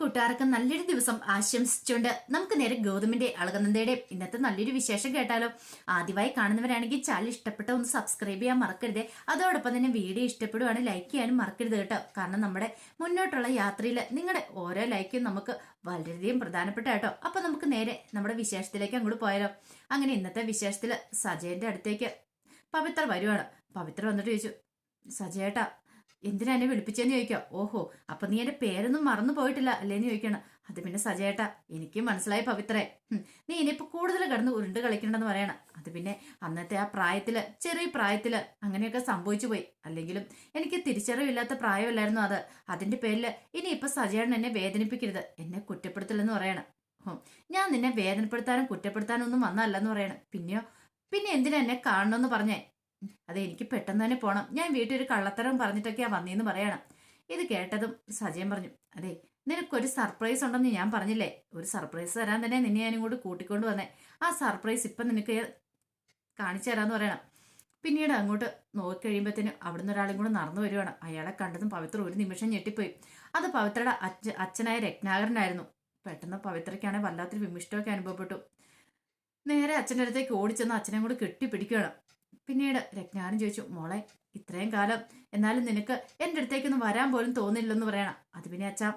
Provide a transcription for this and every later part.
കൂട്ടുകാർക്ക് നല്ലൊരു ദിവസം ആശംസിച്ചുകൊണ്ട് നമുക്ക് നേരെ ഗൗതമിന്റെ അളകനന്ദയുടെ ഇന്നത്തെ നല്ലൊരു വിശേഷം കേട്ടാലോ. ആദ്യമായി കാണുന്നവരാണെങ്കിൽ ചാനൽ ഇഷ്ടപ്പെട്ട ഒന്ന് സബ്സ്ക്രൈബ് ചെയ്യാൻ മറക്കരുത്. അതോടൊപ്പം തന്നെ വീഡിയോ ഇഷ്ടപ്പെടുവാണ് ലൈക്ക് ചെയ്യാനും മറക്കരുത് കേട്ടോ. കാരണം നമ്മുടെ മുന്നോട്ടുള്ള യാത്രയിൽ നിങ്ങളുടെ ഓരോ ലൈക്കും നമുക്ക് വളരെയധികം പ്രധാനപ്പെട്ട കേട്ടോ. അപ്പൊ നമുക്ക് നേരെ നമ്മുടെ വിശേഷത്തിലേക്ക് അങ്ങോട്ട് പോയാലോ. അങ്ങനെ ഇന്നത്തെ വിശേഷത്തിൽ സജയന്റെ അടുത്തേക്ക് പവിത്ര വരുവാണ്. പവിത്ര വന്നിട്ട് ചോദിച്ചു സജയേട്ടാ എന്തിനാ എന്നെ വിളിപ്പിച്ചെന്ന് ചോദിക്കാം ഓഹോ അപ്പൊ നീ എന്റെ പേരൊന്നും മറന്നു പോയിട്ടില്ല അല്ലേന്ന് ചോദിക്കണം അത് പിന്നെ സജയേട്ടാ എനിക്ക് മനസ്സിലായി പവിത്രേ. നീ ഇനിയിപ്പോ കൂടുതൽ കിടന്ന് ഉരുണ്ട് കളിക്കണ്ടെന്ന് പറയണം. അത് പിന്നെ അന്നത്തെ ആ പ്രായത്തിൽ ചെറിയ പ്രായത്തിൽ അങ്ങനെയൊക്കെ സംഭവിച്ചു പോയി. അല്ലെങ്കിലും എനിക്ക് തിരിച്ചറിവില്ലാത്ത പ്രായമല്ലായിരുന്നു അത്. അതിന്റെ പേരിൽ ഇനി ഇനിയിപ്പോ സജയേട്ടൻ എന്നെ വേദനിപ്പിക്കരുത്. എന്നെ കുറ്റപ്പെടുത്തില്ലെന്ന് പറയണം. ഞാൻ നിന്നെ വേദനപ്പെടുത്താനും കുറ്റപ്പെടുത്താനും ഒന്നും വന്നല്ലെന്ന് പറയണം. പിന്നെയോ? പിന്നെ എന്തിനാ എന്നെ കാണണമെന്ന് പറഞ്ഞേ? അതെ എനിക്ക് പെട്ടെന്ന് തന്നെ പോണം. ഞാൻ വീട്ടിൽ ഒരു കള്ളത്തരം പറഞ്ഞിട്ടൊക്കെയാ വന്നേന്ന് പറയണം. ഇത് കേട്ടതും സജയൻ പറഞ്ഞു അതെ നിനക്കൊരു സർപ്രൈസ് ഉണ്ടെന്ന് ഞാൻ പറഞ്ഞില്ലേ? ഒരു സർപ്രൈസ് തരാൻ തന്നെ നിന്നെ ഞാനും കൂടി കൂട്ടിക്കൊണ്ട് വന്നേ. ആ സർപ്രൈസ് ഇപ്പം നിനക്ക് കാണിച്ചു തരാന്ന് പറയണം. പിന്നീട് അങ്ങോട്ട് നോക്കി കഴിയുമ്പോഴത്തേനും അവിടുന്ന് ഒരാളും കൂടെ നടന്നു വരുവാണ്. അയാളെ കണ്ടതും പവിത്ര ഒരു നിമിഷം ഞെട്ടിപ്പോയി. അത് പവിത്രയുടെ അച്ഛ അച്ഛനായ രത്നാകരനായിരുന്നു. പെട്ടെന്ന് പവിത്രയ്ക്കാണെങ്കിൽ വല്ലാത്തൊരു വിമിഷ്ടമൊക്കെ അനുഭവപ്പെട്ടു. നേരെ അച്ഛന്റെ അടുത്തേക്ക് ഓടിച്ചെന്ന് അച്ഛനെ കൂടെ കെട്ടിപ്പിടിക്കുകയാണ്. പിന്നീട് രജ്ഞാനം ചോദിച്ചു മോളെ ഇത്രയും കാലം എന്നാലും നിനക്ക് എന്റെ അടുത്തേക്കൊന്നും വരാൻ പോലും തോന്നില്ലെന്ന് പറയണം. അത് പിന്നെ അച്ഛാ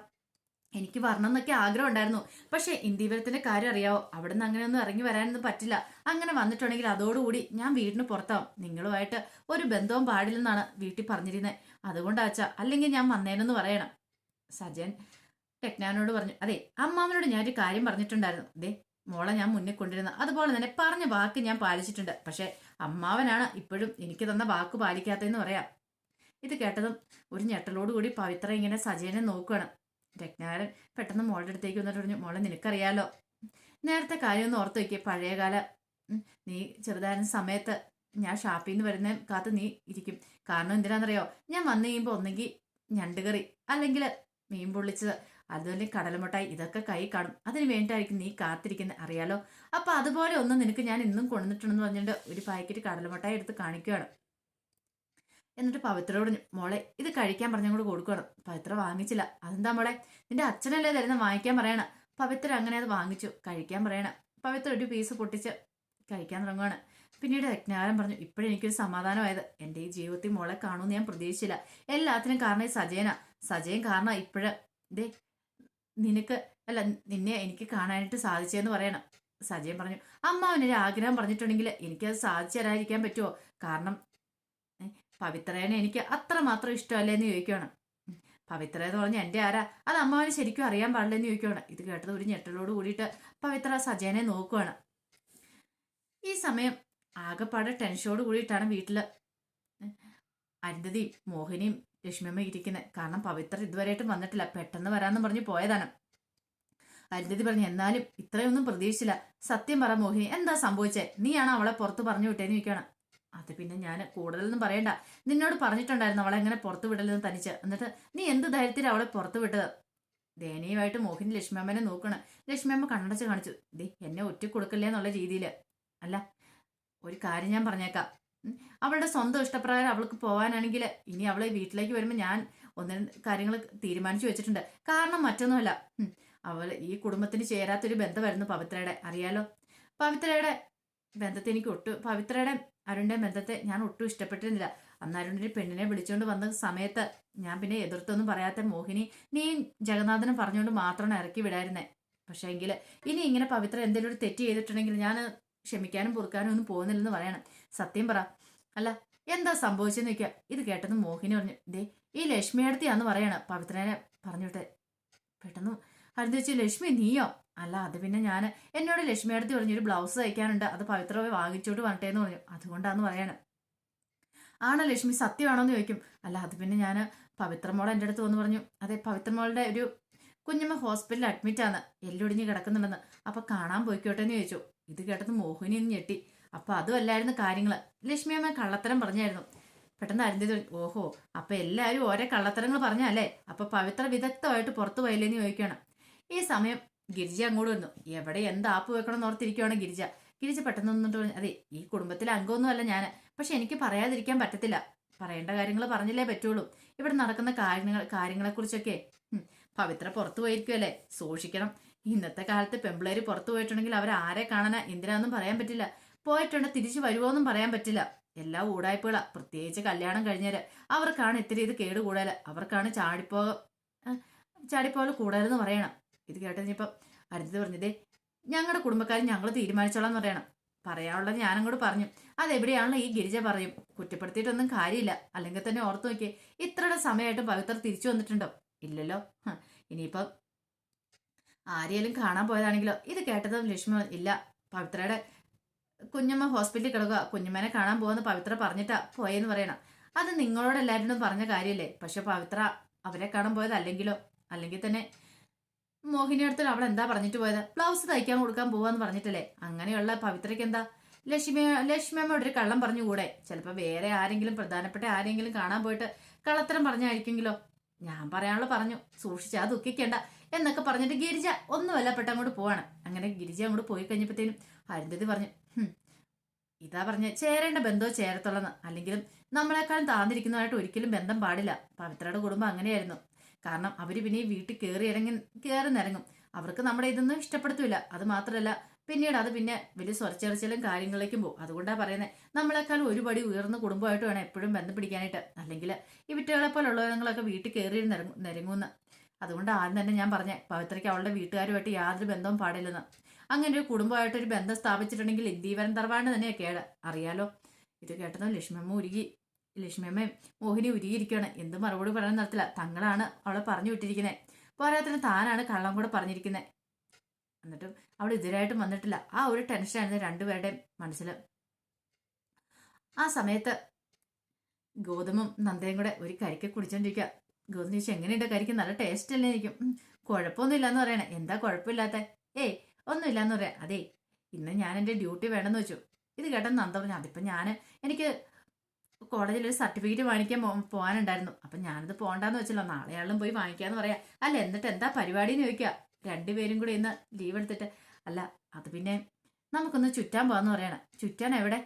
എനിക്ക് വരണം എന്നൊക്കെ ആഗ്രഹം ഉണ്ടായിരുന്നു. പക്ഷേ ഇന്ദീവരത്തിന്റെ കാര്യം അറിയാവോ? അവിടെ നിന്ന് അങ്ങനെയൊന്നും ഇറങ്ങി വരാനൊന്നും പറ്റില്ല. അങ്ങനെ വന്നിട്ടുണ്ടെങ്കിൽ അതോടുകൂടി ഞാൻ വീടിന് പുറത്താവും. നിങ്ങളുമായിട്ട് ഒരു ബന്ധവും പാടില്ലെന്നാണ് വീട്ടിൽ പറഞ്ഞിരുന്നത് അതുകൊണ്ടാ അച്ഛാ അല്ലെങ്കിൽ ഞാൻ വന്നേനെന്ന് പറയണം. സജൻ ടെക്നാനോട് പറഞ്ഞു അതെ അമ്മാവനോട് ഞാനൊരു കാര്യം പറഞ്ഞിട്ടുണ്ടായിരുന്നു. ദേ മോളെ ഞാൻ മുന്നേ കൊണ്ടിരുന്ന അതുപോലെ തന്നെ പറഞ്ഞ വാക്ക് ഞാൻ പാലിച്ചിട്ടുണ്ട്. പക്ഷെ അമ്മാവനാണ് ഇപ്പോഴും എനിക്ക് തന്ന വാക്ക് പാലിക്കാത്തതെന്ന് പറയാം. ഇത് കേട്ടതും ഒരു ഞെട്ടലോട് കൂടി പവിത്ര ഇങ്ങനെ സജയനെ നോക്കുകയാണ് രത്നാകരൻ പെട്ടെന്ന് മോളുടെ അടുത്തേക്ക് വന്നിട്ട് പറഞ്ഞു മോളെ നിനക്കറിയാലോ? നേരത്തെ കാര്യമൊന്നും ഓർത്ത് വയ്ക്കുക പഴയകാല നീ ചെറുതായിരുന്ന സമയത്ത് ഞാൻ ഷാപ്പിൽ നിന്ന് വരുന്ന കാത്ത് നീ ഇരിക്കും. കാരണം എന്തിനാണെന്നറിയോ? ഞാൻ വന്നു കഴിയുമ്പോൾ ഒന്നെങ്കിൽ ഞണ്ടുകറി അല്ലെങ്കിൽ മീൻ പൊള്ളിച്ചത് അതുപോലെ കടലമുട്ടായി ഇതൊക്കെ കൈ കാണും. അതിന് വേണ്ടിയിട്ടായിരിക്കും നീ കാത്തിരിക്കുന്നത് അറിയാലോ? അപ്പൊ അതുപോലെ ഒന്ന് നിനക്ക് ഞാൻ ഇന്നും കൊണ്ടുവന്നിട്ടുണ്ടെന്ന് പറഞ്ഞിട്ട് ഒരു പാക്കറ്റ് കടലമുട്ടായി എടുത്ത് കാണിക്കുകയാണ്. എന്നിട്ട് പവിത്രയോട് പറഞ്ഞു, മോളെ ഇത് കഴിക്കാൻ പറഞ്ഞങ്ങോട് കൊടുക്കണം. പവിത്ര വാങ്ങിച്ചില്ല. അതെന്താ മോളെ? നിന്റെ അച്ഛനല്ലേ തരുന്ന വാങ്ങിക്കാൻ പറയണം? പവിത്ര അങ്ങനെ അത് വാങ്ങിച്ചു. കഴിക്കാൻ പറയണം. പവിത്ര ഒരു പീസ് പൊട്ടിച്ച് കഴിക്കാൻ തുടങ്ങുകയാണ് പിന്നീട് അജ്ഞാനം പറഞ്ഞു ഇപ്പോഴും എനിക്കൊരു സമാധാനമായത്. എന്റെ ഈ ജീവിതത്തിൽ മോളെ കാണുമെന്ന് ഞാൻ പ്രതീക്ഷിച്ചില്ല. എല്ലാത്തിനും കാരണം ഈ സജയന. സജയൻ കാരണം ഇപ്പോഴ്. നിനക്ക് അല്ല നിന്നെ എനിക്ക് കാണാനായിട്ട് സാധിച്ചെന്ന് പറയണം. സജയൻ പറഞ്ഞു അമ്മാവനൊരു ആഗ്രഹം പറഞ്ഞിട്ടുണ്ടെങ്കിൽ എനിക്കത് സാധിച്ചു തരാതിരിക്കാൻ പറ്റുമോ കാരണം പവിത്രേനെ എനിക്ക് അത്രമാത്രം ഇഷ്ടമല്ലേ എന്ന് ചോദിക്കുകയാണ് പവിത്ര എന്ന് പറഞ്ഞ എന്റെ ആരാ? അത് അമ്മാവന് ശരിക്കും അറിയാൻ പാടില്ലെന്ന് ചോദിക്കുകയാണ് ഇത് കേട്ടത് ഒരു ഞെട്ടലോട് കൂടിയിട്ട് പവിത്ര സജയനെ നോക്കുകയാണ് ഈ സമയം ആകെപ്പാടെ ടെൻഷനോട് കൂടിയിട്ടാണ് വീട്ടിൽ അരുന്ധതിയും മോഹിനിയും ലക്ഷ്മിയമ്മ ഇരിക്കുന്നത് കാരണം പവിത്ര ഇതുവരെയായിട്ടും വന്നിട്ടില്ല. പെട്ടെന്ന് വരാമെന്ന് പറഞ്ഞ് പോയതാണ്. അരുന്ധതി പറഞ്ഞു എന്നാലും ഇത്രയൊന്നും പ്രതീക്ഷിച്ചില്ല. സത്യം പറ മോഹിനി എന്താ സംഭവിച്ചേ? നീയാണ് അവളെ പുറത്ത് പറഞ്ഞു വിട്ടേന്ന് ചോദിക്കണം അത് പിന്നെ ഞാൻ കൂടുതലൊന്നും പറയണ്ട. നിന്നോട് പറഞ്ഞിട്ടുണ്ടായിരുന്നു അവളെ എങ്ങനെ പുറത്ത് വിടലെന്ന് തനിച്ച്. എന്നിട്ട് നീ എന്ത് ധൈര്യത്തിൽ അവളെ പുറത്ത് വിട്ടത്? ദയനീയമായിട്ട് മോഹിനി ലക്ഷ്മിയമ്മനെ നോക്കണം ലക്ഷ്മിയമ്മ കണ്ണടച്ച് കാണിച്ചു. ദേ എന്നെ ഒറ്റ കൊടുക്കല്ലേ എന്നുള്ള രീതിയിൽ അല്ല ഒരു കാര്യം ഞാൻ പറഞ്ഞേക്കാം. അവളുടെ സ്വന്തം ഇഷ്ടപ്രകാരം അവൾക്ക് പോകാനാണെങ്കിൽ ഇനി അവളെ വീട്ടിലേക്ക് വരുമ്പോൾ ഞാൻ ഒന്ന് കാര്യങ്ങൾ തീരുമാനിച്ചു വെച്ചിട്ടുണ്ട്. കാരണം മറ്റൊന്നുമല്ല. അവൾ ഈ കുടുംബത്തിന് ചേരാത്തൊരു ബന്ധമായിരുന്നു പവിത്രയുടെ. അറിയാലോ? പവിത്രയുടെ ബന്ധത്തെ എനിക്ക് ഒട്ടും പവിത്രയുടെ അരുണിന്റെ ബന്ധത്തെ ഞാൻ ഒട്ടും ഇഷ്ടപ്പെട്ടിരുന്നില്ല. അന്ന് അരുണിന്റെ പെണ്ണിനെ വിളിച്ചുകൊണ്ട് വന്ന സമയത്ത് ഞാൻ പിന്നെ എതിർത്തൊന്നും പറയാത്ത മോഹിനി നീ ജഗന്നാഥനും പറഞ്ഞുകൊണ്ട് മാത്രമാണ് ഇറക്കി വിടായിരുന്നേ. പക്ഷേ എങ്കിൽ ഇനി ഇങ്ങനെ പവിത്ര എന്തെങ്കിലും ഒരു തെറ്റ് ചെയ്തിട്ടുണ്ടെങ്കിൽ ഞാൻ ക്ഷമിക്കാനും പൊറുക്കാനും ഒന്നും പോകുന്നില്ലെന്ന് പറയണം. സത്യം പറ. അല്ല എന്താ സംഭവിച്ചെന്ന് വെക്കുക ഇത് കേട്ടെന്ന് മോഹിനി പറഞ്ഞു ദേ ഈ ലക്ഷ്മി അടുത്തിയാന്ന് പറയണ പവിത്രനെ പറഞ്ഞിട്ട്. പെട്ടെന്ന് ഹരിത വെച്ച് ലക്ഷ്മി നീയോ? അല്ല അത് പിന്നെ ഞാൻ എന്നോട് ലക്ഷ്മി അടുത്ത് പറഞ്ഞു ഒരു ബ്ലൗസ് തയ്ക്കാനുണ്ട്. അത് പവിത്ര വാങ്ങിച്ചോട്ട് വരട്ടെ എന്ന് പറഞ്ഞു. അതുകൊണ്ടാന്ന് പറയണ. ആണോ ലക്ഷ്മി? സത്യമാണോ എന്ന് ചോദിക്കും. അല്ല അത് പിന്നെ ഞാൻ പവിത്രമോൾ എന്റെ അടുത്ത് വന്ന് പറഞ്ഞു. അതെ പവിത്രമോളുടെ ഒരു കുഞ്ഞമ്മ ഹോസ്പിറ്റലിൽ അഡ്മിറ്റ് ആണ് എല്ലൊടിഞ്ഞ് കിടക്കുന്നുണ്ടെന്ന്. അപ്പൊ കാണാൻ പോയിക്കോട്ടെ എന്ന് ചോദിച്ചു. ഇത് കേട്ടത് മോഹിനി ഒന്ന് ഞെട്ടി. അപ്പൊ അതുമല്ലായിരുന്നു കാര്യങ്ങൾ ലക്ഷ്മി അമ്മ കള്ളത്തരം പറഞ്ഞായിരുന്നു. പെട്ടെന്ന് അരുന്ധതി ഓഹോ അപ്പൊ എല്ലാവരും ഓരോ കള്ളത്തരങ്ങൾ പറഞ്ഞല്ലേ അപ്പൊ പവിത്ര വിദഗ്ധമായിട്ട് പുറത്തു പോയില്ലേന്ന് ചോദിക്കുകയാണ്. ഈ സമയം ഗിരിജ അങ്ങോട്ട് വന്നു. എവിടെ എന്ത് ആപ്പ് വെക്കണം എന്ന് ഓർത്തിരിക്കുവാണ് ഗിരിജ? ഗിരിജ പെട്ടെന്ന് വന്നിട്ട് പറഞ്ഞു അതെ ഈ കുടുംബത്തിലെ അംഗമൊന്നുമല്ല ഞാൻ പക്ഷെ എനിക്ക് പറയാതിരിക്കാൻ പറ്റത്തില്ല. പറയേണ്ട കാര്യങ്ങൾ പറഞ്ഞില്ലേ പറ്റുള്ളൂ. ഇവിടെ നടക്കുന്ന കാര്യങ്ങൾ കാര്യങ്ങളെക്കുറിച്ചൊക്കെ പവിത്ര പുറത്തു പോയിരിക്കുമല്ലേ സൂക്ഷിക്കണം. ഇന്നത്തെ കാലത്ത് പെമ്പിളേര് പുറത്തു പോയിട്ടുണ്ടെങ്കിൽ അവർ ആരെ കാണാനാ? എന്തിനാന്നും പറയാൻ പറ്റില്ല. പോയിട്ടുണ്ട്? തിരിച്ചു വരുമോന്നും പറയാൻ പറ്റില്ല. എല്ലാ ഊടായ്പകളാ. പ്രത്യേകിച്ച് കല്യാണം കഴിഞ്ഞാൽ അവർക്കാണ് ഇത്തിരി ഇത് കേട് കൂടുതൽ അവർക്കാണ് ചാടിപ്പോ ചാടിപ്പോകൽ കൂടുതലെന്ന് പറയണം. ഇത് കേട്ടതിനിപ്പം അരുത് പറഞ്ഞതേ ഞങ്ങളുടെ കുടുംബക്കാർ ഞങ്ങൾ തീരുമാനിച്ചോളാം എന്ന് പറയണം. പറയാനുള്ളത് ഞാനങ്ങോട്ട് പറഞ്ഞു. അതെവിടെയാണല്ലോ ഈ ഗിരിജ പറയും. കുറ്റപ്പെടുത്തിയിട്ടൊന്നും കാര്യമില്ല. അല്ലെങ്കിൽ തന്നെ ഓർത്തു നോക്കിയേ ഇത്രയുടെ സമയമായിട്ട് പവിത്ര തിരിച്ചു വന്നിട്ടുണ്ടോ? ഇല്ലല്ലോ. ഇനിയിപ്പം ആരെയും കാണാൻ പോയതാണെങ്കിലോ? ഇത് കേട്ടതും ലക്ഷ്മി ഇല്ല പവിത്രയുടെ കുഞ്ഞമ്മ ഹോസ്പിറ്റലിൽ കിടക്കുക. കുഞ്ഞമ്മനെ കാണാൻ പോകുന്ന പവിത്ര പറഞ്ഞിട്ടാ പോയെന്ന് പറയണം. അത് നിങ്ങളോട് എല്ലാവരോടും പറഞ്ഞ കാര്യമല്ലേ പക്ഷെ പവിത്ര അവരെ കാണാൻ പോയത് അല്ലെങ്കിലോ? അല്ലെങ്കിൽ തന്നെ മോഹിനി അടുത്ത് അവൾ എന്താ പറഞ്ഞിട്ട് പോയത്? ബ്ലൗസ് തയ്ക്കാൻ കൊടുക്കാൻ പോവാന്ന് പറഞ്ഞിട്ടല്ലേ? അങ്ങനെയുള്ള പവിത്രയ്ക്ക് എന്താ? ലക്ഷ്മി ലക്ഷ്മിയമ്മയോട് ഒരു കള്ളം പറഞ്ഞുകൂടെ ചിലപ്പോൾ വേറെ ആരെങ്കിലും പ്രധാനപ്പെട്ട ആരെങ്കിലും കാണാൻ പോയിട്ട് കള്ളത്തരം പറഞ്ഞായിരിക്കുമെങ്കിലോ? ഞാൻ പറയാനുള്ള പറഞ്ഞു. സൂക്ഷിച്ചാ ദുഃഖിക്കണ്ട. എന്നൊക്കെ പറഞ്ഞിട്ട് ഗിരിജ ഒന്നുമല്ല പെട്ട് അങ്ങോട്ട് പോവാണ്. അങ്ങനെ ഗിരിജ അങ്ങോട്ട് പോയി കഴിഞ്ഞപ്പോഴത്തേനും അരുന്ധതി പറഞ്ഞു ഇതാ പറഞ്ഞ ചേരേണ്ട ബന്ധമോ ചേരത്തുള്ളന്ന്. അല്ലെങ്കിലും നമ്മളെക്കാളും താന്നിരിക്കുന്നതായിട്ട് ഒരിക്കലും ബന്ധം പാടില്ല. പവിത്രയുടെ കുടുംബം അങ്ങനെയായിരുന്നു. കാരണം അവർ പിന്നെ ഈ വീട്ടിൽ കയറി ഇറങ്ങി കയറി നിറങ്ങും അവർക്ക് നമ്മുടെ ഇതൊന്നും ഇഷ്ടപ്പെടുത്തില്ല അത് മാത്രമല്ല പിന്നീട് അത് പിന്നെ വലിയ സ്വരച്ചെറിച്ചിലും കാര്യങ്ങളിലേക്കും പോകും. അതുകൊണ്ടാണ് പറയുന്നത് നമ്മളെക്കാൾ ഒരുപടി ഉയർന്ന കുടുംബമായിട്ട് വേണം എപ്പോഴും ബന്ധം പിടിക്കാനായിട്ട്. അല്ലെങ്കിൽ ഈ വിറ്റുകളെ പോലുള്ളവരങ്ങളൊക്കെ വീട്ടിൽ കയറി നിരങ്ങും നിരങ്ങുമെന്ന് അതുകൊണ്ട് ആദ്യം തന്നെ ഞാൻ പറഞ്ഞ പവിത്രയ്ക്ക് അവളുടെ വീട്ടുകാരുമായിട്ട് യാതൊരു ബന്ധവും പാടില്ലെന്ന്. അങ്ങനെ ഒരു കുടുംബമായിട്ട് ഒരു ബന്ധം സ്ഥാപിച്ചിട്ടുണ്ടെങ്കിൽ ഇന്ദീവരൻ തറവാണ്ട് തന്നെയാ കേട്. അറിയാലോ? ഇത് കേട്ടതും ലക്ഷ്മിയമ്മ ഉരുകി ലക്ഷ്മിയമ്മയും മോഹിനി ഉരുകിയിരിക്കുകയാണ്. എന്ത് മറുപടി പറയാൻ നടത്തില്ല. തങ്ങളാണ് അവളെ പറഞ്ഞു വിട്ടിരിക്കുന്നത് പോരാത്തിന് താനാണ് കള്ളം കൂടെ പറഞ്ഞിരിക്കുന്നത് എന്നിട്ടും അവൾ ഇതിരായിട്ടും വന്നിട്ടില്ല. ആ ഒരു ടെൻഷനായിരുന്നു രണ്ടുപേരുടെയും മനസ്സിൽ ആ സമയത്ത് ഗോതമ്പും നന്ദയും കൂടെ ഒരു കരിക്ക് കുടിച്ചോണ്ടിരിക്കുക എങ്ങനെ എങ്ങനെയുണ്ട് കരിക്ക്? നല്ല ടേസ്റ്റ് അല്ലേ? ഇരിക്കും "ഉം, കുഴപ്പമൊന്നുമില്ല എന്ന് പറയണേ. എന്താ കുഴപ്പമില്ലാത്ത? ഏയ് ഒന്നുമില്ല എന്ന് പറയാം. അതേ ഇന്ന് ഞാൻ എന്റെ ഡ്യൂട്ടി വേണമെന്ന് വെച്ചു. ഇത് കേട്ടോ നന്ദ പറഞ്ഞു അതിപ്പോൾ ഞാൻ എനിക്ക് കോളേജിൽ ഒരു സർട്ടിഫിക്കറ്റ് വാങ്ങിക്കാൻ പോകാനുണ്ടായിരുന്നു അപ്പം ഞാനത് പോകണ്ടെന്ന് വെച്ചല്ലോ. നാളെയാളും പോയി വാങ്ങിക്കാന്ന് പറയാം. അല്ല എന്നിട്ട് എന്താ പരിപാടി? എന്ന് ചോദിക്കുക. രണ്ടുപേരും കൂടി ഇന്ന് ലീവ് എടുത്തിട്ട് അല്ല അത് പിന്നെ നമുക്കൊന്ന് ചുറ്റാൻ പോകാന്ന് പറയണം. ചുറ്റാൻ എവിടെ?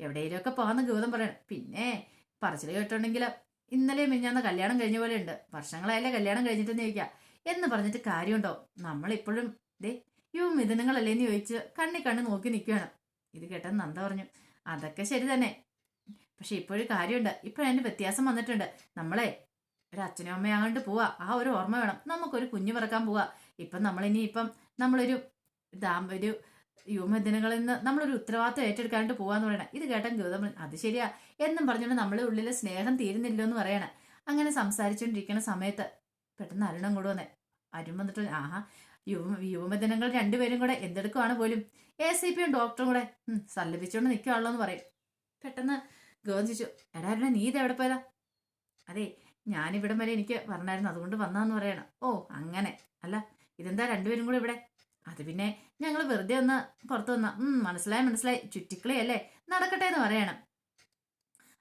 എവിടെയെങ്കിലുമൊക്കെ പോകാമെന്ന് ഗൗതം പറയണം. പിന്നെ പറച്ചിൽ കേട്ടോണ്ടെങ്കിൽ ഇന്നലെ മിഞ്ഞാന്ന് കല്യാണം കഴിഞ്ഞ പോലെ ഉണ്ട് വർഷങ്ങളായല്ലേ കല്യാണം കഴിഞ്ഞിട്ടെന്ന് ചോദിക്കാം. എന്ന് പറഞ്ഞിട്ട് കാര്യമുണ്ടോ? നമ്മളിപ്പോഴും ദേ യു മിഥുനങ്ങളല്ലേ എന്ന് ചോദിച്ച് കണ്ണി കണ്ണ് നോക്കി നിൽക്കുകയാണ് ഇത് കേട്ടെന്ന് നന്ദ പറഞ്ഞു. അതൊക്കെ ശരി തന്നെ. പക്ഷെ ഇപ്പോഴും കാര്യമുണ്ട്. ഇപ്പോഴതിന്റെ വ്യത്യാസം വന്നിട്ടുണ്ട്. നമ്മളെ ഒരു അച്ഛനും അമ്മയും അങ്ങോട്ട് പോവാ. ആ ഒരു ഓർമ്മ വേണം. നമുക്കൊരു കുഞ്ഞു പിറക്കാൻ പോവാ. ഇപ്പം നമ്മളിനി ഇപ്പം നമ്മളൊരു ദാമ്പ ഒരു യുവദിനങ്ങളിൽ നിന്ന് നമ്മളൊരു ഉത്തരവാദിത്വം ഏറ്റെടുക്കാണ്ട് പോവാന്ന് പറയണം. ഇത് കേട്ടാൻ ഗൗതം അത് ശരിയാ. എന്നും പറഞ്ഞുകൊണ്ട് നമ്മളെ ഉള്ളിലെ സ്നേഹം തീരുന്നില്ലോ എന്ന് പറയണേ. അങ്ങനെ സംസാരിച്ചുകൊണ്ടിരിക്കുന്ന സമയത്ത് പെട്ടെന്ന് അരുണം കൂടെ വന്നേ അരുൺ വന്നിട്ട് ആഹാ യുവ യുവമദിനങ്ങൾ രണ്ടുപേരും കൂടെ എന്തെടുക്കുവാണ് പോലും? എ സി പിയും ഡോക്ടറും കൂടെ സല്ലപിച്ചുകൊണ്ട് നിൽക്കുകയാണല്ലോ എന്ന് പറയും. പെട്ടെന്ന് ഗൗതം ചോദിച്ചു എടാ അരുണ നീ ഇത് എവിടെ പോയതാ? അതെ ഞാനിവിടം വരെ എനിക്ക് പറഞ്ഞായിരുന്നു അതുകൊണ്ട് വന്നാന്ന് പറയണം. ഓ അങ്ങനെ. അല്ല ഇതെന്താ രണ്ടുപേരും കൂടെ ഇവിടെ? അത് പിന്നെ ഞങ്ങൾ വെറുതെ ഒന്ന് പുറത്തു വന്ന മനസ്സിലായി മനസ്സിലായി ചുറ്റിക്കളിയല്ലേ നടക്കട്ടെ എന്ന് പറയണം.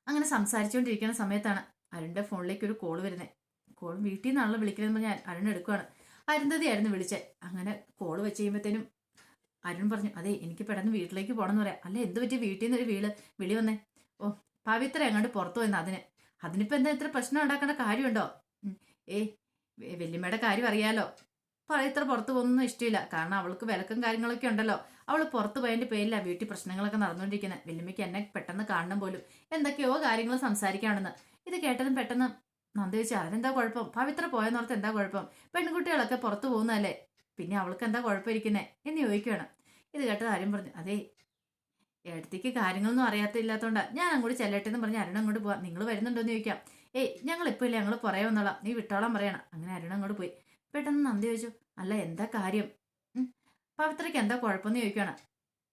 അങ്ങനെ സംസാരിച്ചുകൊണ്ടിരിക്കുന്ന സമയത്താണ് അരുണിന്റെ ഫോണിലേക്ക് ഒരു കോൾ വരുന്നത് കോൾ വീട്ടിൽ നിന്നാണല്ലോ വിളിക്കണമെന്ന് പറഞ്ഞാൽ അരുൺ എടുക്കുവാണ്. അരുന്ധതി ആയിരുന്നു വിളിച്ചത് അങ്ങനെ കോൾ വെച്ച് കഴിയുമ്പോഴത്തേനും അരുൺ പറഞ്ഞു അതെ എനിക്ക് പെട്ടെന്ന് വീട്ടിലേക്ക് പോകണമെന്ന് പറയാം. അല്ലെ എന്ത് പറ്റി? വീട്ടിൽ നിന്നൊരു വീൾ വിളി വന്നേ. ഓ പവിത്ര എങ്ങോട്ട് പുറത്തു വന്നു അതിന്. അതിനിപ്പോ എന്താ ഇത്ര പ്രശ്നം ഉണ്ടാക്കേണ്ട കാര്യമുണ്ടോ. ഏയ് വെ- വല്യമ്മയുടെ കാര്യം അറിയാലോ. പവിത്ര പുറത്തു പോകുന്നൊന്നും ഇഷ്ടമില്ല കാരണം അവൾക്ക് വിലക്കും കാര്യങ്ങളൊക്കെ ഉണ്ടല്ലോ. അവൾ പുറത്തു പോയതിന്റെ പേരിലാണ് വീട്ടിൽ പ്രശ്നങ്ങളൊക്കെ നടന്നുകൊണ്ടിരിക്കുന്നത് വല്യമ്മയ്ക്ക് എന്നെ പെട്ടെന്ന് കാണണം പോലും. എന്തൊക്കെയോ കാര്യങ്ങൾ സംസാരിക്കാണെന്ന്. ഇത് കേട്ടതും പെട്ടെന്ന് നന്ദ ചോദിച്ചു. അതിനെന്താ കുഴപ്പം? പവിത്ര പോയെന്നോർത്ത് എന്താ കുഴപ്പം? പെൺകുട്ടികളൊക്കെ പുറത്തു പോകുന്നതല്ലേ? പിന്നെ അവൾക്ക് എന്താ കുഴപ്പമിരിക്കുന്നേ? എന്ന് ചോദിക്കുകയാണ് ഇത് കേട്ടത് ആരും പറഞ്ഞു അതേ ഏടത്തേക്ക് കാര്യങ്ങളൊന്നും അറിയാത്തില്ലാത്തോണ്ടാ. ഞാൻ അങ്ങോട്ട് ചെല്ലട്ടെ എന്ന് പറഞ്ഞ് അരുൺ അങ്ങോട്ട് പോവാം. നിങ്ങൾ വരുന്നുണ്ടോ എന്ന് ചോദിക്കാം. ഏയ് ഞങ്ങൾ ഇപ്പോൾ ഇല്ല? ഞങ്ങൾ പുറകെ വന്നോളാം. നീ വിട്ടോളാം പറയണം. അങ്ങനെ അരുൺ അങ്ങോട്ട് പോയി. പെട്ടെന്ന് നന്ദി ചോദിച്ചു. അല്ല എന്താ കാര്യം? പവിത്രയ്ക്ക് എന്താ കുഴപ്പമെന്ന് ചോദിക്കുകയാണ്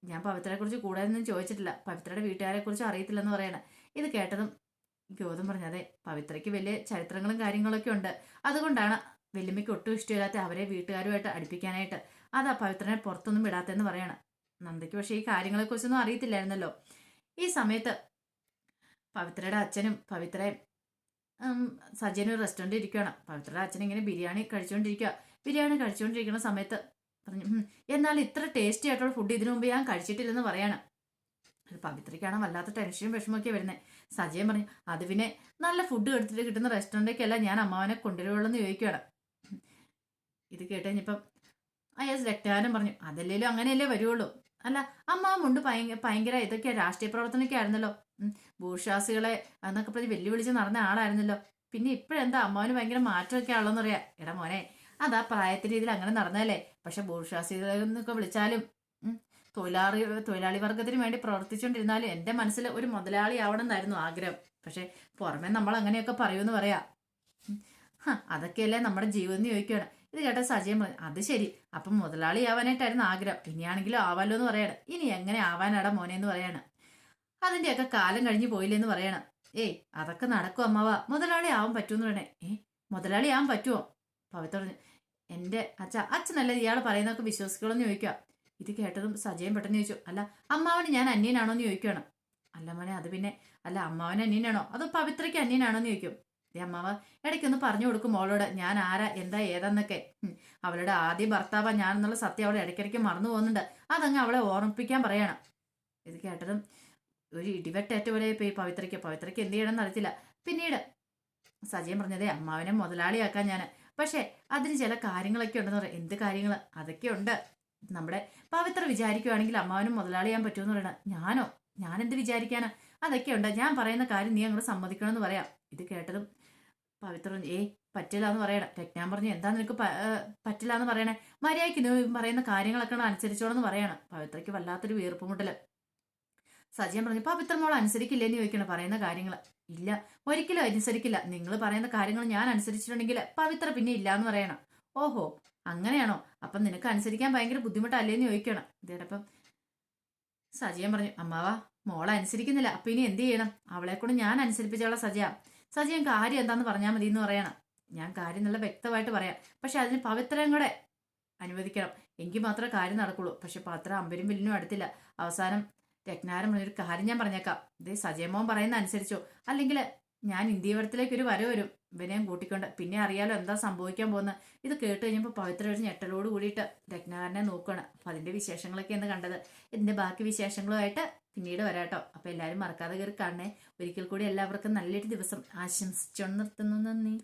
ഞാൻ പവിത്രയെ കുറിച്ച് കൂടുതലൊന്നും ചോദിച്ചിട്ടില്ല. പവിത്രയുടെ വീട്ടുകാരെ കുറിച്ച് അറിയത്തില്ലെന്ന് പറയണ. ഇത് കേട്ടതും ഗോതം പറഞ്ഞു അതെ പവിത്രയ്ക്ക് വലിയ ചരിത്രങ്ങളും കാര്യങ്ങളൊക്കെ ഉണ്ട്. അതുകൊണ്ടാണ് വല്യമ്മയ്ക്ക് ഒട്ടും ഇഷ്ടമില്ലാത്ത അവരെ വീട്ടുകാരുമായിട്ട് അടുപ്പിക്കാനായിട്ട്. അതാ പവിത്രനെ പുറത്തൊന്നും വിടാത്തെന്ന് പറയണം. നന്ദയ്ക്ക് പക്ഷേ ഈ കാര്യങ്ങളെക്കുറിച്ചൊന്നും അറിയത്തില്ലായിരുന്നല്ലോ. ഈ സമയത്ത് പവിത്രയുടെ അച്ഛനും പവിത്രയും ഉം, ഒരു റെസ്റ്റോറന്റ് ഇരിക്കുകയാണ് പവിത്രയുടെ അച്ഛൻ ഇങ്ങനെ ബിരിയാണി കഴിച്ചുകൊണ്ടിരിക്കുക ബിരിയാണി കഴിച്ചുകൊണ്ടിരിക്കുന്ന സമയത്ത് പറഞ്ഞു എന്നാൽ ഇത്ര ടേസ്റ്റി ആയിട്ടുള്ള ഫുഡ് ഇതിനു മുമ്പ് ഞാൻ കഴിച്ചിട്ടില്ലെന്ന് പറയാണ്. പവിത്രയ്ക്കാണ് വല്ലാത്ത ടെൻഷനും വിഷമമൊക്കെ വരുന്നത് സജയൻ പറഞ്ഞു അത് പിന്നെ നല്ല ഫുഡ് എടുത്തിട്ട് കിട്ടുന്ന റെസ്റ്റോറന്റേക്കല്ല ഞാൻ അമ്മാവനെ കൊണ്ടുവരുള്ളൂ എന്ന് ചോദിക്കുകയാണ് ഇത് കേട്ട് കഴിഞ്ഞപ്പം അയാൾ രക്തകാരം പറഞ്ഞു അതല്ലേലും അങ്ങനെയല്ലേ വരുവുള്ളൂ. അല്ല അമ്മ മുണ്ട് ഭയങ്കര ഇതൊക്കെ രാഷ്ട്രീയ പ്രവർത്തനമൊക്കെ ആയിരുന്നല്ലോ. ഭൂഷാസികളെ എന്നൊക്കെ പ്രതി വെല്ലുവിളിച്ച് നടന്ന ആളായിരുന്നല്ലോ. പിന്നെ ഇപ്പോഴെന്താ? അമ്മാവന് ഭയങ്കര മാറ്റമൊക്കെ ആളെന്ന് പറയാ. എടാ മോനെ അതാ പ്രായത്തിൽ ഇതിൽ അങ്ങനെ നടന്നല്ലേ പക്ഷെ ഭൂഷാസികളെ എന്നൊക്കെ വിളിച്ചാലും തൊഴിലാളി തൊഴിലാളി വർഗത്തിന് വേണ്ടി പ്രവർത്തിച്ചുകൊണ്ടിരുന്നാലും എന്റെ മനസ്സിൽ ഒരു മുതലാളി ആവണം എന്നായിരുന്നു ആഗ്രഹം. പക്ഷെ പുറമെ നമ്മൾ അങ്ങനെയൊക്കെ പറയുമെന്ന് പറയാ. അതൊക്കെയല്ലേ നമ്മുടെ ജീവിതം ചോദിക്കുകയാണ്. ഇത് കേട്ട സജയം പറഞ്ഞു അത് ശരി. അപ്പം മുതലാളി ആവാനായിട്ടായിരുന്നു ആഗ്രഹം. ഇനിയാണെങ്കിലും ആവാലോ എന്ന് പറയാണ്. ഇനി എങ്ങനെ ആവാനാടാ മോനെ? എന്ന് പറയാണ്. അതിന്റെയൊക്കെ കാലം കഴിഞ്ഞു പോയില്ലെന്ന് പറയണം. ഏയ് അതൊക്കെ നടക്കും അമ്മാവാ. മുതലാളി ആവാൻ പറ്റൂന്ന് പറയണേ. ഏ മുതലാളി ആവാൻ പറ്റുമോ പവിത്ര പറഞ്ഞു എന്റെ അച്ഛ അച്ഛനല്ല ഇയാൾ പറയുന്നതൊക്കെ വിശ്വസിക്കണമെന്ന് ചോദിക്കുക ഇത് കേട്ടതും സജയം പെട്ടെന്ന് ചോദിച്ചു അല്ല അമ്മാവന് ഞാൻ അന്യനാണോ എന്ന് ചോദിക്കുകയാണ് അല്ല മോനെ അത് പിന്നെ അല്ല അമ്മാവൻ അന്യനാണോ? അതോ പവിത്രയ്ക്ക് അന്യനാണോ എന്ന് ചോദിക്കും. ദേ അമ്മാവ ഇടയ്ക്കൊന്ന് പറഞ്ഞു കൊടുക്കും മോളോട് ഞാൻ ആരാ എന്താ ഏതാന്നൊക്കെ. അവളുടെ ആദ്യ ഭർത്താവാ ഞാൻ എന്നുള്ള സത്യം അവളെ ഇടയ്ക്കിടയ്ക്ക് മറന്നു പോകുന്നുണ്ട്. അതങ്ങ് അവളെ ഓർമ്മിപ്പിക്കാൻ പറയണം. ഇത് കേട്ടതും ഒരു ഇടിവെട്ടേറ്റ പോലെ പോയി പവിത്രയ്ക്ക് പവിത്രയ്ക്ക് എന്ത് ചെയ്യണമെന്ന് അറിയത്തില്ല. പിന്നീട് സജയം പറഞ്ഞതേ അമ്മാവനെ മുതലാളിയാക്കാൻ ഞാൻ പക്ഷേ അതിന് ചില കാര്യങ്ങളൊക്കെ ഉണ്ടെന്ന് പറയാം. എന്ത് കാര്യങ്ങൾ അതൊക്കെ ഉണ്ട്. നമ്മുടെ പവിത്ര വിചാരിക്കുവാണെങ്കിൽ അമ്മാവനും മുതലാളിയാൻ പറ്റുമെന്ന് പറയണം ഞാനോ? ഞാൻ എന്ത് വിചാരിക്കാനാ? അതൊക്കെ ഉണ്ട്. ഞാൻ പറയുന്ന കാര്യം നീ അങ്ങോട്ട് സമ്മതിക്കണമെന്ന് പറയാം. ഇത് കേട്ടതും പവിത്ര ഏയ് പറ്റില്ല എന്ന് പറയണം. രജ്ഞാൻ പറഞ്ഞു എന്താ നിനക്ക് പറ്റില്ല എന്ന് പറയണേ? മര്യാദയ്ക്ക് നീ പറയുന്ന കാര്യങ്ങളൊക്കെ അനുസരിച്ചോളെന്ന് പറയണം. പവിത്രയ്ക്ക് വല്ലാത്തൊരു വീർപ്പുമുട്ടൽ. സജയൻ പറഞ്ഞു പവിത്ര മോൾ അനുസരിക്കില്ലെന്ന് ചോദിക്കണം പറയുന്ന കാര്യങ്ങൾ ഇല്ല ഒരിക്കലും അനുസരിക്കില്ല. നിങ്ങൾ പറയുന്ന കാര്യങ്ങൾ ഞാൻ അനുസരിച്ചിട്ടുണ്ടെങ്കിൽ പവിത്ര പിന്നെ ഇല്ല എന്ന് പറയണം. ഓഹോ അങ്ങനെയാണോ? അപ്പം നിനക്ക് അനുസരിക്കാൻ ഭയങ്കര ബുദ്ധിമുട്ടല്ലേന്ന് ചോദിക്കണം. ഇതേടപ്പം സജയൻ പറഞ്ഞു അമ്മാവാ മോളെ അനുസരിക്കുന്നില്ല. അപ്പൊ ഇനി എന്ത് ചെയ്യണം? അവളെ കൊണ്ട് ഞാൻ അനുസരിപ്പിച്ചോളാം സജയ. സജയൻ കാര്യം എന്താന്ന് പറഞ്ഞാൽ മതി എന്ന് പറയണം. ഞാൻ കാര്യം നല്ല വ്യക്തമായിട്ട് പറയാം. പക്ഷെ അതിന് പവിത്രം കൂടെ അനുവദിക്കണം. എങ്കിൽ മാത്രമേ കാര്യം നടക്കുള്ളൂ. പക്ഷെ പത്ര അമ്പരും വില്ലിനും അടുത്തില്ല. അവസാനം രത്നാരം ഒരു കാര്യം ഞാൻ പറഞ്ഞേക്കാം. ഇതേ സജയമോൻ പറയുന്ന അനുസരിച്ചോ. അല്ലെങ്കിൽ ഞാൻ ഇന്ത്യവരത്തിലേക്ക് ഒരു വര വരും. ഇവനെയും കൂട്ടിക്കൊണ്ട്. പിന്നെ അറിയാലോ എന്താ സംഭവിക്കാൻ പോകുന്നത്. ഇത് കേട്ട് കഴിഞ്ഞപ്പോൾ പവിത്ര ഒരു ഞെട്ടലോട് കൂടിയിട്ട് രത്നാകരനെ നോക്കുകയാണ് അപ്പം അതിന്റെ വിശേഷങ്ങളൊക്കെ എന്ന് കണ്ടത്. ഇതിന്റെ ബാക്കി വിശേഷങ്ങളുമായിട്ട് പിന്നീട് വരാട്ടോ. അപ്പം എല്ലാവരും മറക്കാതെ കയറി കാണണേ. ഒരിക്കൽ കൂടി എല്ലാവർക്കും നല്ലൊരു ദിവസം ആശംസിച്ചോണ്ട് നിർത്തുന്നു. നന്ദി.